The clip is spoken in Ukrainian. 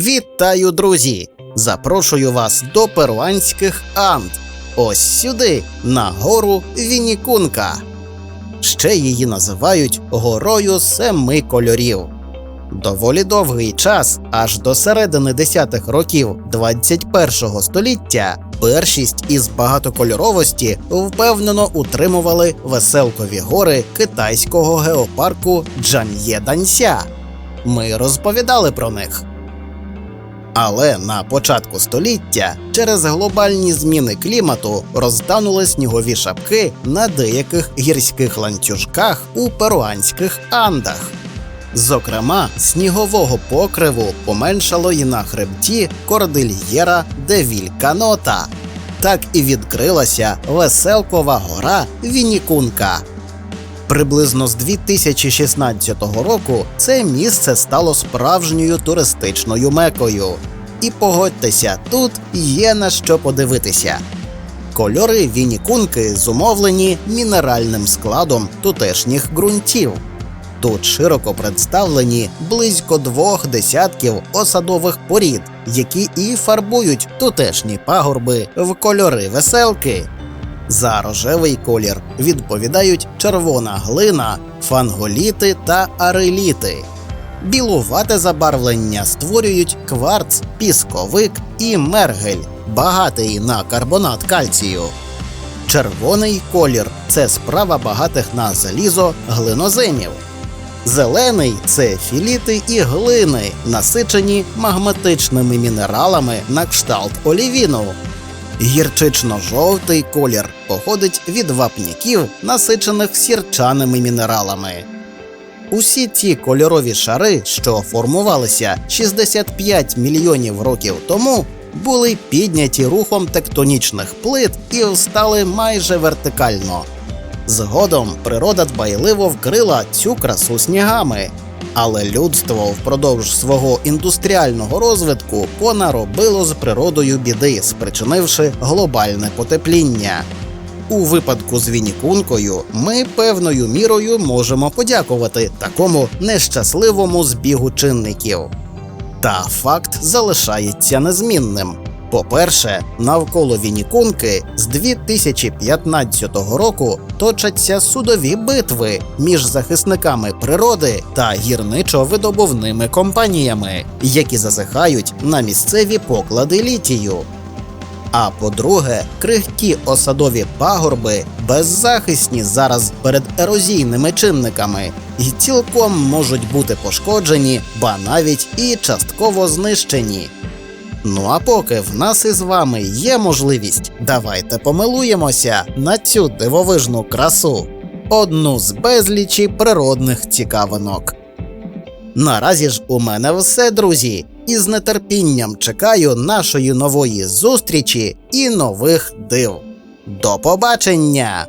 Вітаю, друзі! Запрошую вас до перуанських Анд. Ось сюди, на гору Вінікунка. Ще її називають горою семи кольорів. Доволі довгий час, аж до середини десятих років 21 століття, першість із багатокольоровості впевнено утримували веселкові гори китайського геопарку Джан'є-Данся. Ми розповідали про них. Але на початку століття через глобальні зміни клімату розтанули снігові шапки на деяких гірських ланцюжках у перуанських андах. Зокрема, снігового покриву поменшало і на хребті Кордильєра де Вільканота. Так і відкрилася веселкова гора Вінікунка. Приблизно з 2016 року це місце стало справжньою туристичною мекою. І погодьтеся, тут є на що подивитися. Кольори Вінікунки зумовлені мінеральним складом тутешніх ґрунтів. Тут широко представлені близько двох десятків осадових порід, які і фарбують тутешні пагорби в кольори веселки. За рожевий колір відповідають червона глина, фанголіти та ареліти. Білувате забарвлення створюють кварц, пісковик і мергель, багатий на карбонат кальцію. Червоний колір це справа багатих на залізо глиноземів. Зелений це філіти і глини, насичені магматичними мінералами на кшталт олівіну. Гірчично-жовтий колір походить від вапняків, насичених сірчаними мінералами. Усі ці кольорові шари, що формувалися 65 мільйонів років тому, були підняті рухом тектонічних плит і встали майже вертикально. Згодом природа дбайливо вкрила цю красу снігами, але людство впродовж свого індустріального розвитку понаробило з природою біди, спричинивши глобальне потепління. У випадку з Вінікункою ми певною мірою можемо подякувати такому нещасливому збігу чинників. Та факт залишається незмінним. По-перше, навколо Вінікунки з 2015 року точаться судові битви між захисниками природи та гірничо-видобувними компаніями, які зазихають на місцеві поклади літію. А по-друге, крихкі осадові пагорби беззахисні зараз перед ерозійними чинниками і цілком можуть бути пошкоджені, ба навіть і частково знищені. Ну а поки в нас із вами є можливість, давайте помилуємося на цю дивовижну красу, одну з безлічі природних цікавинок. Наразі ж у мене все, друзі, і з нетерпінням чекаю нашої нової зустрічі і нових див. До побачення!